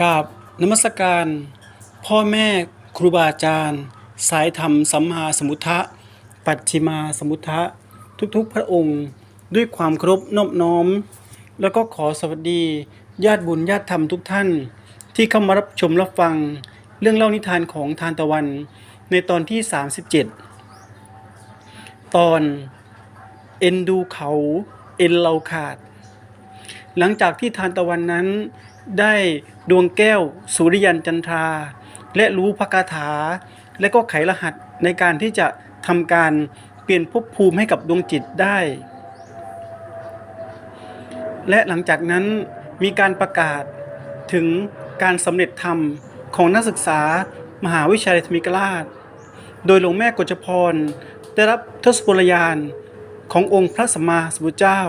กราบนมัสการ พ่อแม่ครูบาอาจารย์ สายธรรมสัมมาสมุทธะ ปัจฉิมาสมุทธะ ทุกๆพระองค์ ด้วยความเคารพนอบน้อม แล้วก็ขอสวัสดีญาติบุญญาติธรรมทุกท่าน ที่เข้ามารับชมรับฟัง เรื่องเล่านิทานของทานตะวัน ในตอนที่ 37 ตอนเอ็นดูเขาเอ็นเราขาด หลังจากที่ทานตะวันนั้น ได้ดวงแก้วสุริยันจันทรา และรู้พระคาถา และก็ไขรหัสในการที่จะทำการเปลี่ยนภพภูมิให้กับดวงจิตได้ และหลังจากนั้นมีการประกาศถึงการสำเร็จธรรมของนักศึกษามหาวิทยาลัยธรรมิกราช โดยหลวงแม่กฎจพร ได้รับทศพลยานขององค์พระสัมมาสัมพุทธเจ้า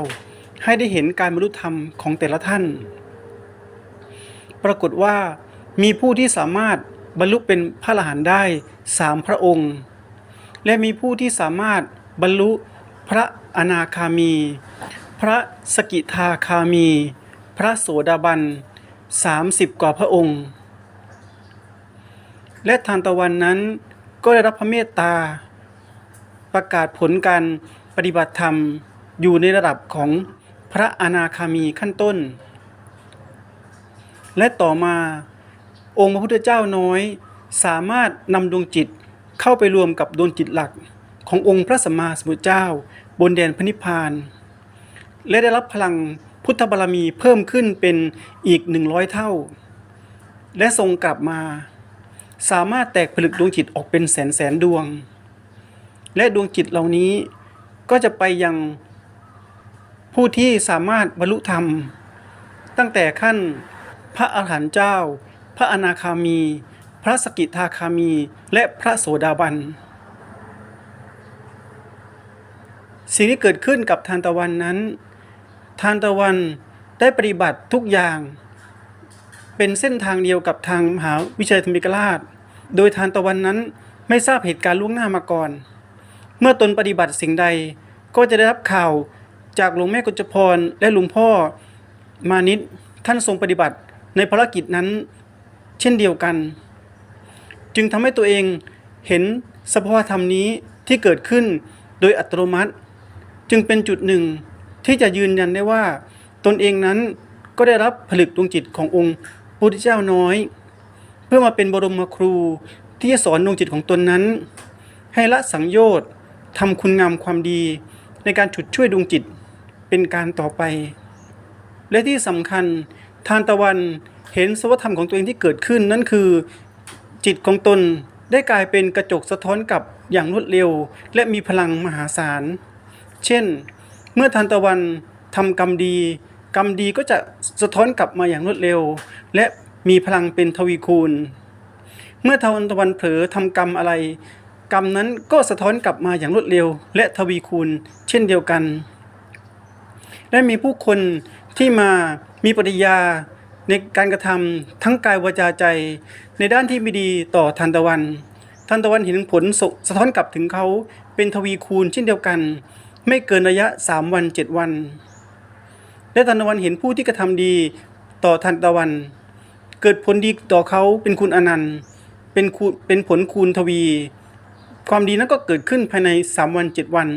ให้ได้เห็นการบรรลุธรรมของแต่ละท่าน ปรากฏว่ามีผู้ที่สามารถบรรลุเป็นพระอรหันต์ได้สามพระองค์ และมีผู้ที่สามารถบรรลุพระอนาคามี พระสกิทาคามี พระโสดาบันสามสิบกว่าพระองค์ และทานตะวันนั้นก็ได้รับพระเมตตา ประกาศผลการปฏิบัติธรรมอยู่ในระดับของพระอนาคามีขั้นต้น และต่อมาองค์พระพุทธเจ้าน้อย สามารถนำดวงจิตเข้าไปรวมกับดวงจิตหลัก ขององค์พระสัมมาสัมพุทธเจ้า บนแดนพระนิพพาน และได้รับพลังพุทธบารมีเพิ่มขึ้นเป็นอีกหนึ่งร้อยเท่า และทรงกลับมา สามารถแตกผลึกดวงจิตออกเป็นแสนแสนดวง และดวงจิตเหล่านี้ก็จะไปยังผู้ที่สามารถบรรลุธรรม ตั้งแต่ขั้น พระอาหารหันต์เจ้า พระอนาคามี พระสกิทาคามี และพระโสดาบัน สิ่งที่เกิดขึ้นกับทานตะวันนั้น ทานตะวันได้ปฏิบัติทุกอย่าง เป็นเส้นทางเดียวกับทางมหาวิทยาลัยธรรมิกราช โดยทานตะวันนั้นไม่ทราบเหตุการณ์ล่วงหน้ามาก่อน เมื่อตนปฏิบัติสิ่งใดก็จะได้รับข่าวจากหลวงแม่กุจพรและหลวงพ่อมานิตท่านทรงปฏิบัติ ในภารกิจนั้น เช่นเดียวกัน จึงทำให้ตัวเองเห็นสภาวธรรมนี้ที่เกิดขึ้นโดยอัตโนมัติ จึงเป็นจุดหนึ่งที่จะยืนยันได้ว่า ตนเองนั้นก็ได้รับผลึกดวงจิตขององค์พระพุทธเจ้าน้อย เพื่อมาเป็นบรมครูที่จะสอนดวงจิตของตนนั้น ให้ละสังโยชน์ทำคุณงามความดีในการฉุดช่วยดวงจิตเป็นการต่อไป และที่สำคัญ ทานตะวันเห็นสภาวธรรมของตัวเองที่เกิดขึ้น นั่นคือจิตของตนได้กลายเป็นกระจกสะท้อนกลับอย่างรวดเร็ว และมีพลังมหาศาล เช่น เมื่อทานตะวันทำกรรมดี กรรมดีก็จะสะท้อนกลับมาอย่างรวดเร็ว และมีพลังเป็นทวีคูณ เมื่อทานตะวันเผลอทำกรรมอะไร กรรมนั้นก็สะท้อนกลับมาอย่างรวดเร็ว และทวีคูณ เช่นเดียวกัน และมีผู้คนที่มา มีปฏิยาในการกระทำทั้งกายวาจาใจ ในด้านที่ไม่ดีต่อทันตะวัน ทันตะวันเห็นผลสสะท้อนกลับถึงเขาเป็นทวีคูณเช่นเดียวกัน ไม่เกินระยะ 3 วัน 7 วัน และทันตะวันเห็นผู้ที่กระทำดีต่อทันตะวัน เกิดผลดีต่อเขาเป็นคุณอนันต์เป็นคูเป็นผลคูณทวี ความดีนั้นก็เกิดขึ้นภายใน 3 วัน 7 วัน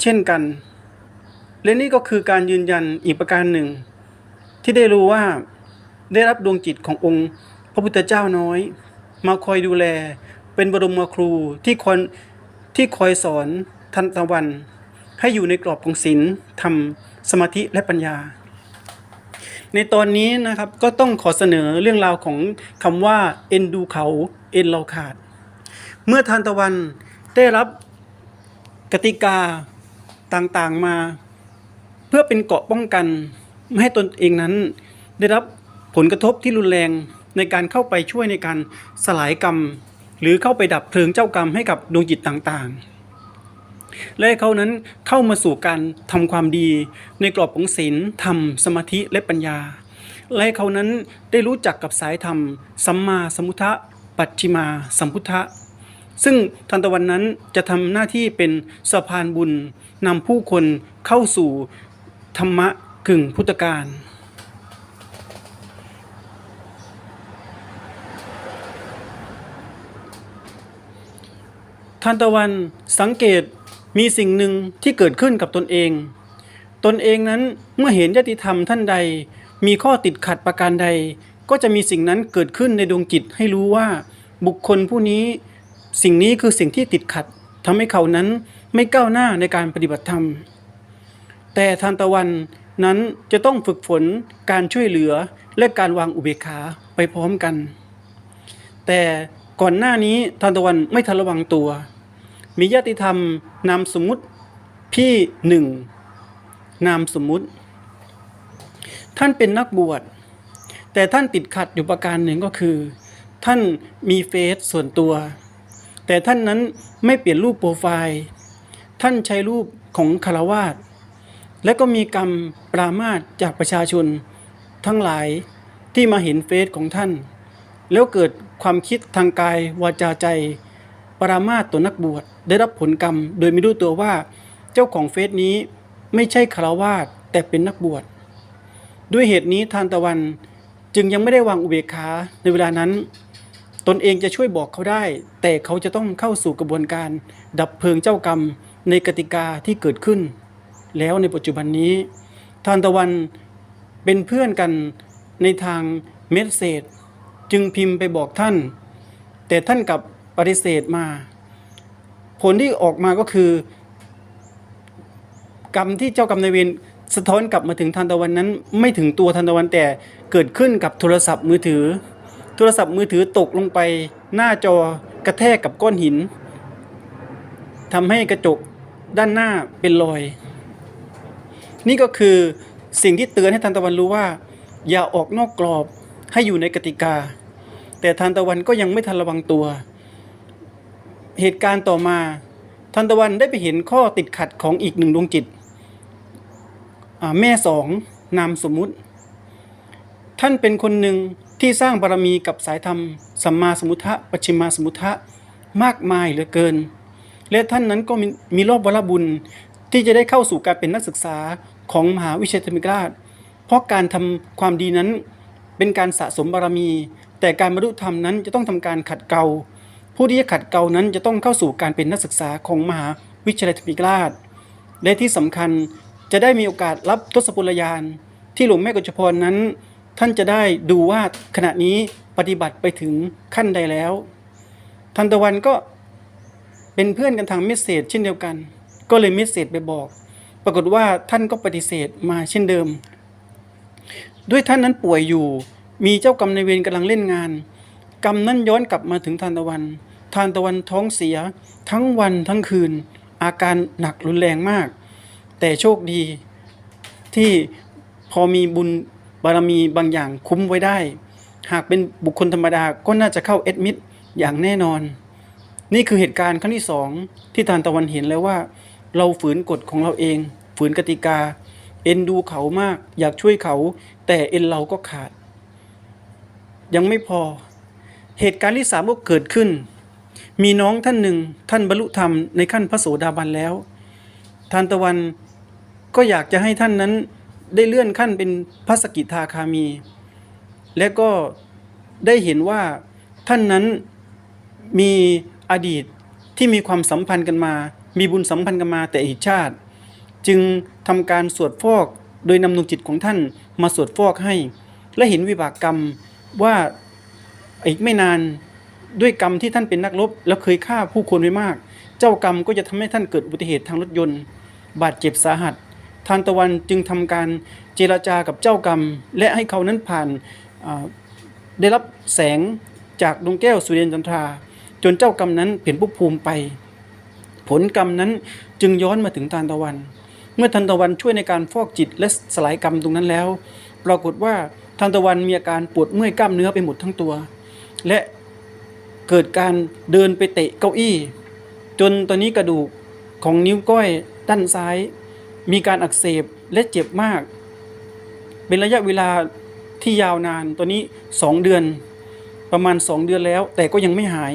เช่นกัน และนี่ก็คือการยืนยันอีกประการหนึ่ง ที่ได้รู้ว่าได้รับดวงจิตขององค์พระพุทธเจ้าน้อย มาคอยดูแล เป็นบรมครูที่คอยที่คอยสอนทันตะวัน ให้อยู่ในกรอบของศีลธรรมสมาธิและปัญญา ในตอนนี้นะครับก็ต้องขอเสนอเรื่องราวของคำว่า เอ็นดูเขา เอ็นเราขาด เมื่อทานตะวันได้รับกติกาต่างๆมา เพื่อเป็นเกราะป้องกัน ไม่ให้ตนเองนั้น ได้รับผลกระทบที่รุนแรงในการเข้าไปช่วยในการสลายกรรม หรือเข้าไปดับเพลิงเจ้ากรรมให้กับดวงจิตต่างๆ และให้เขานั้นเข้ามาสู่การทำความดีในกรอบของศีลธรรม สมาธิและปัญญา และให้เขานั้นได้รู้จักกับสายธรรม สัมมาสัมพุทธะปัจฉิมาสัมพุทธะซึ่งทันตะวันนั้นจะทำหน้าที่เป็นสะพานบุญนำผู้คนเข้าสู่ธรรมะ กึ่งพุทธการทานตะวันสังเกตมีสิ่งหนึ่งที่เกิดขึ้นกับตนเอง ตนเองนั้นเมื่อเห็นยติธรรมท่านใด มีข้อติดขัดประการใด ก็จะมีสิ่งนั้นเกิดขึ้นในดวงจิตให้รู้ว่าบุคคลผู้นี้ สิ่งนี้คือสิ่งที่ติดขัดทำให้เขานั้นไม่ก้าวหน้าในการปฏิบัติธรรม แต่ทานตะวัน นั้นจะต้องฝึกฝนการช่วยเหลือและการวางอุเบกขาไปพร้อมกัน แต่ก่อนหน้านี้ทานตะวันไม่ทันระวังตัว มีญาติธรรมนามสมมุติพี่หนึ่งนามสมมุติ ท่านเป็นนักบวช แต่ท่านติดขัดอยู่ประการหนึ่งก็คือ ท่านมีเฟซส่วนตัว แต่ท่านนั้นไม่เปลี่ยนรูปโปรไฟล์ ท่านใช้รูปของคารวาส และก็มีกรรมปรามาสจากประชาชนทั้งหลายที่มาเห็นเฟซของท่าน แล้วเกิดความคิดทางกายวาจาใจ ปรามาสตัวนักบวชได้รับผลกรรม โดยไม่รู้ตัวว่าเจ้าของเฟซนี้ไม่ใช่คารวาสแต่เป็นนักบวชด้วยเหตุนี้ทานตะวันจึงยังไม่ได้วางอุเบกขาในเวลานั้น ตนเองจะช่วยบอกเขาได้ แต่เขาจะต้องเข้าสู่กระบวนการ ดับเพลิงเจ้ากรรมในกติกาที่เกิดขึ้น แล้วในปัจจุบันนี้ ทานตะวันเป็นเพื่อนกันในทางเมสเซจจึงพิมพ์ไปบอกท่าน แต่ท่านกับปฏิเสธมา ผลที่ออกมาก็คือ กรรมที่เจ้ากรรมนายเวรสะท้อนกลับมาถึงทานตะวันนั้น ไม่ถึงตัวทานตะวันแต่เกิดขึ้นกับโทรศัพท์มือถือ โทรศัพท์มือถือตกลงไป หน้าจอกระแทกกับก้อนหินทำให้กระจกด้านหน้าเป็นรอย นี่ก็คือสิ่งที่เตือนให้ทานตะวันรู้ว่า อย่าออกนอกกรอบให้อยู่ในกติกา แต่ทานตะวันก็ยังไม่ทันระวังตัว เหตุการณ์ต่อมาทานตะวันได้ไปเห็นข้อติดขัดของอีกหนึ่งดวงจิตอ่าแม่สองนามสมมุติ ท่านเป็นคนหนึ่งที่สร้างบารมีกับสายธรรม สัมมาสมุทะปัจฉิมาสมุทะมากมายเหลือเกิน และท่านนั้นก็มีมีรอบวรบุญที่จะได้เข้าสู่การเป็นนักศึกษา ของมหาวิทยาลัยธรรมิกราช เพราะการทำความดีนั้นเป็นการสะสมบารมี แต่การบรรลุธรรมนั้นจะต้องทำการขัดเกลาผู้ที่จะขัดเกลานั้นจะต้องเข้าสู่การเป็นนักศึกษาของมหาวิทยาลัยธรรมิกราช และที่สำคัญจะได้มีโอกาสรับทศพลยาน ที่หลวงแม่กฤษพรนั้น ท่านจะได้ดูว่าขณะนี้ปฏิบัติไปถึงขั้นใดแล้ว ทันตะวันก็เป็นเพื่อนกันทางเมสเซจเช่นเดียวกัน ก็เลยเมสเซจไปบอก ปรากฏว่าท่านก็ปฏิเสธมาเช่นเดิม ด้วยท่านนั้นป่วยอยู่ มีเจ้ากรรมในเวรกำลังเล่นงาน กรรมนั้นย้อนกลับมาถึงทานตะวัน ทานตะวันท้องเสีย ทั้งวันทั้งคืน อาการหนักรุนแรงมาก แต่โชคดี ที่พอมีบุญบารมีบางอย่างคุ้มไว้ได้ หากเป็นบุคคลธรรมดาก็น่าจะเข้าเอ็ดมิดอย่างแน่นอน นี่คือเหตุการณ์ครั้งที่สองที่ทานตะวันเห็นแล้วว่า เราฝืนกฎของเราเอง ฝืนกติกา เอ็นดูเขามาก อยากช่วยเขา แต่เอ็นเราก็ขาด ยังไม่พอ เหตุการณ์ที่สามก็เกิดขึ้น มีน้องท่านหนึ่งท่านบรรลุธรรมในขั้นพระโสดาบันแล้วทานตะวันก็อยากจะให้ท่านนั้นได้เลื่อนขั้นเป็นพระสกิทาคามี และก็ได้เห็นว่าท่านนั้นมีอดีตที่มีความสัมพันธ์กันมา มีบุญสัมพันธ์กันมาแต่อีกชาติ จึงทำการสวดฟอกโดยนำดวงจิตของท่านมาสวดฟอกให้ และเห็นวิบากกรรมว่าอีกไม่นานด้วยกรรมที่ท่านเป็นนักรบแล้วเคยฆ่าผู้คนไว้มาก เจ้ากรรมก็จะทำให้ท่านเกิดอุบัติเหตุทางรถยนต์ บาดเจ็บสาหัส ทานตะวันจึงทำการเจรจากับเจ้ากรรม และให้เขานั้นผ่านได้รับแสงจากดวงแก้วสุเริยันจันทรา จนเจ้ากรรมนั้นเปลี่ยนภพภูมิไป ผลกรรมนั้นจึงย้อนมาถึงทานตะวัน เมื่อทานตะวันช่วยในการฟอกจิตและสลายกรรมตรงนั้นแล้ว ปรากฏว่าทานตะวันมีอาการปวดเมื่อยกล้ามเนื้อไปหมดทั้งตัว และเกิดการเดินไปเตะเก้าอี้ จนตอนนี้กระดูกของนิ้วก้อยด้านซ้าย มีการอักเสบและเจ็บมาก เป็นระยะเวลาที่ยาวนานตอนนี้ 2 เดือนประมาณ 2 เดือนแล้ว แต่ก็ยังไม่หาย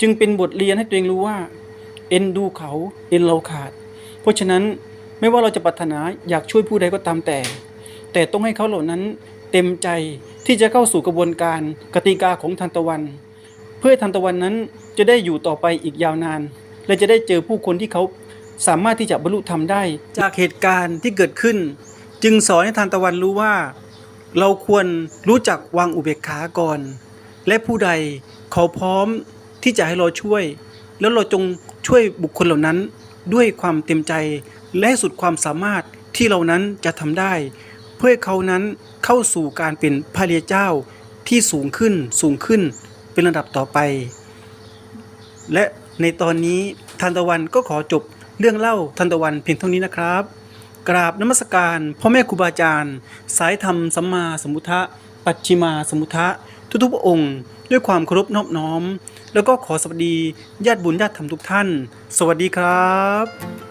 จึงเป็นบทเรียนให้ตัวเองรู้ว่า เอ็นดูเขาเอ็นเราขาด เพราะฉะนั้นไม่ว่าเราจะปรารถนาอยากช่วยผู้ใดก็ตามแต่ แต่ต้องให้เขาเหล่านั้นเต็มใจที่จะเข้าสู่กระบวนการกติกาของทานตะวัน เพื่อทันตะวันนั้นจะได้อยู่ต่อไปอีกยาวนาน และจะได้เจอผู้คนที่เขาสามารถที่จะบรรลุธรรมได้ จากเหตุการณ์ที่เกิดขึ้น จึงสอนให้ทานตะวันรู้ว่า เราควรรู้จักวางอุเบกขาก่อน และผู้ใดเขาพร้อมที่จะให้เราช่วย แล้วเราจง ช่วยบุคคลเหล่านั้นด้วยความเต็มใจและสุดความสามารถที่เรานั้นจะทำได้ เพื่อเขานั้นเข้าสู่การเป็นพระเรียเจ้าที่สูงขึ้นสูงขึ้นเป็นระดับต่อไป และในตอนนี้ทันตะวันก็ขอจบเรื่องเล่าทันตะวันเพียงเท่านี้นะครับ กราบนมัสการพ่อแม่ครูบาอาจารย์ สายธรรมสัมมาสมุทะ ปัจฉิมาสมุทะ ทุกๆองค์ ด้วยความเคารพนอบน้อม แล้วก็ขอสวัสดีญาติบุญญาติธรรมทุกท่าน สวัสดีครับ